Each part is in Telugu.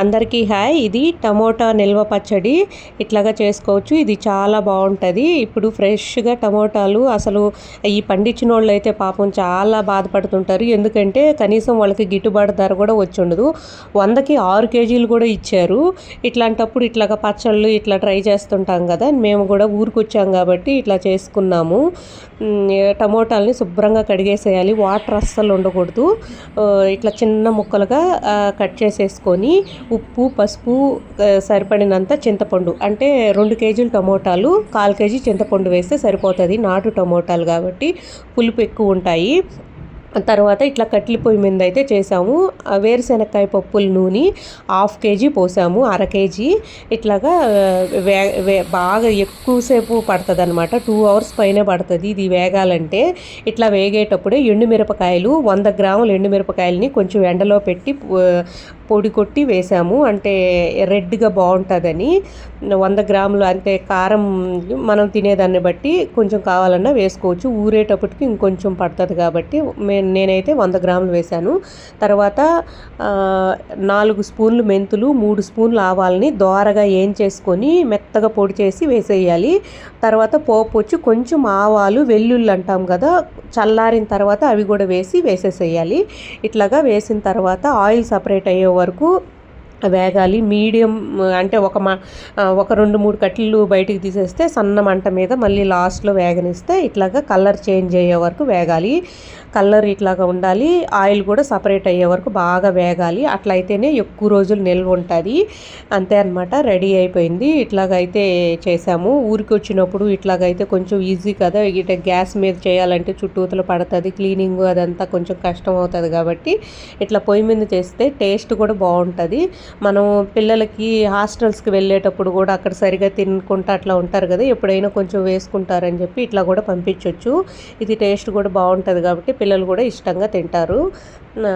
అందరికీ హాయ్. ఇది టమోటా నిల్వ పచ్చడి. ఇట్లాగా చేసుకోవచ్చు. ఇది చాలా బాగుంటుంది. ఇప్పుడు ఫ్రెష్గా టమోటాలు అసలు ఈ పండించిన వాళ్ళు అయితే పాపం చాలా బాధపడుతుంటారు. ఎందుకంటే కనీసం వాళ్ళకి గిట్టుబాటు ధర కూడా వచ్చి ఉండదు వందకి ఆరు కేజీలు కూడా ఇచ్చారు. ఇట్లాంటప్పుడు ఇట్లాగా పచ్చళ్ళు ఇట్లా ట్రై చేస్తుంటాం కదా. మేము కూడా ఊరికి వచ్చాం కాబట్టి ఇట్లా చేసుకున్నాము. టమోటాలని శుభ్రంగా కడిగేసేయాలి. వాటర్ అస్సలు ఉండకూడదు. ఇట్లా చిన్న ముక్కలుగా కట్ చేసేసుకొని ఉప్పు పసుపు సరిపడినంత చింతపండు. అంటే రెండు కేజీలు టమోటాలు కాల్ కేజీ చింతపండు వేస్తే సరిపోతుంది. నాటు టమోటాలు కాబట్టి పులుపు ఎక్కువ ఉంటాయి. తర్వాత ఇట్లా కట్లి పొయ్యి మీద అయితే చేసాము. వేరుశెనక్కాయ పప్పుల నూనె హాఫ్ కేజీ పోసాము అర కేజీ. ఇట్లాగా వే వే బాగా ఎక్కువసేపు పడుతుంది అనమాట టూ అవర్స్ పైన పడుతుంది ఇది వేగాలంటే. ఇట్లా వేగేటప్పుడే ఎండుమిరపకాయలు వంద గ్రాముల ఎండుమిరపకాయలని కొంచెం ఎండలో పెట్టి పొడి కొట్టి వేసాము. అంటే రెడ్గా బాగుంటుందని. వంద గ్రాములు అంటే కారం మనం తినేదాన్ని బట్టి కొంచెం కావాలన్నా వేసుకోవచ్చు. ఊరేటప్పటికి ఇంకొంచెం పడుతుంది కాబట్టి మేము నేనైతే వంద గ్రాములు వేశాను. తర్వాత నాలుగు స్పూన్లు మెంతులు మూడు స్పూన్లు ఆవాలని దోరగా ఏం చేసుకొని మెత్తగా పొడి చేసి వేసేయాలి. తర్వాత పోపు వచ్చి కొంచెం ఆవాలు వెల్లుల్లి అంటాం కదా చల్లారిన తర్వాత అవి కూడా వేసి వేసేసేయాలి. ఇట్లాగా వేసిన తర్వాత ఆయిల్ సపరేట్ అయ్యే వరకు వేగాలి. మీడియం అంటే ఒక మా ఒక రెండు మూడు కట్టెలు బయటికి తీసేస్తే సన్న మంట మీద మళ్ళీ లాస్ట్లో వేగనిస్తే ఇట్లాగా కలర్ చేంజ్ అయ్యే వరకు వేగాలి. కలర్ ఇట్లాగా ఉండాలి. ఆయిల్ కూడా సపరేట్ అయ్యే వరకు బాగా వేగాలి. అట్లయితేనే ఎక్కువ రోజులు నిల్వ ఉంటుంది. అంతే అనమాట రెడీ అయిపోయింది. ఇట్లాగైతే చేసాము. ఊరికి వచ్చినప్పుడు ఇట్లాగైతే కొంచెం ఈజీ కదా. ఇట గ్యాస్ మీద చేయాలంటే చుట్టూతలు పడుతుంది. క్లీనింగ్ అదంతా కొంచెం కష్టం అవుతుంది కాబట్టి ఇట్లా పొయ్యి మీద చేస్తే టేస్ట్ కూడా బాగుంటుంది. మనం పిల్లలకి హాస్టల్స్కి వెళ్ళేటప్పుడు కూడా అక్కడ సరిగా తినుకుంటా అట్లా ఉంటారు కదా ఎప్పుడైనా కొంచెం వేసుకుంటారని చెప్పి ఇట్లా కూడా పంపించవచ్చు ఇది టేస్ట్ కూడా బాగుంటుంది కాబట్టి పిల్లలు కూడా ఇష్టంగా తింటారు.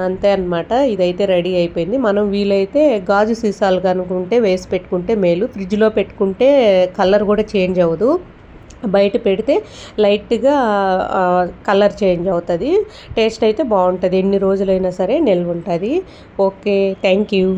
అంతే అనమాట ఇదైతే రెడీ అయిపోయింది. మనం వీలైతే గాజు సీసాలు కనుకుంటే వేసి పెట్టుకుంటే మేలు. ఫ్రిడ్జ్లో పెట్టుకుంటే కలర్ కూడా చేంజ్ అవ్వదు. బయట పెడితే లైట్గా కలర్ చేంజ్ అవుతుంది. టేస్ట్ అయితే బాగుంటుంది. ఎన్ని రోజులైనా సరే నిల్వ ఉంటుంది ఓకే. Thank you.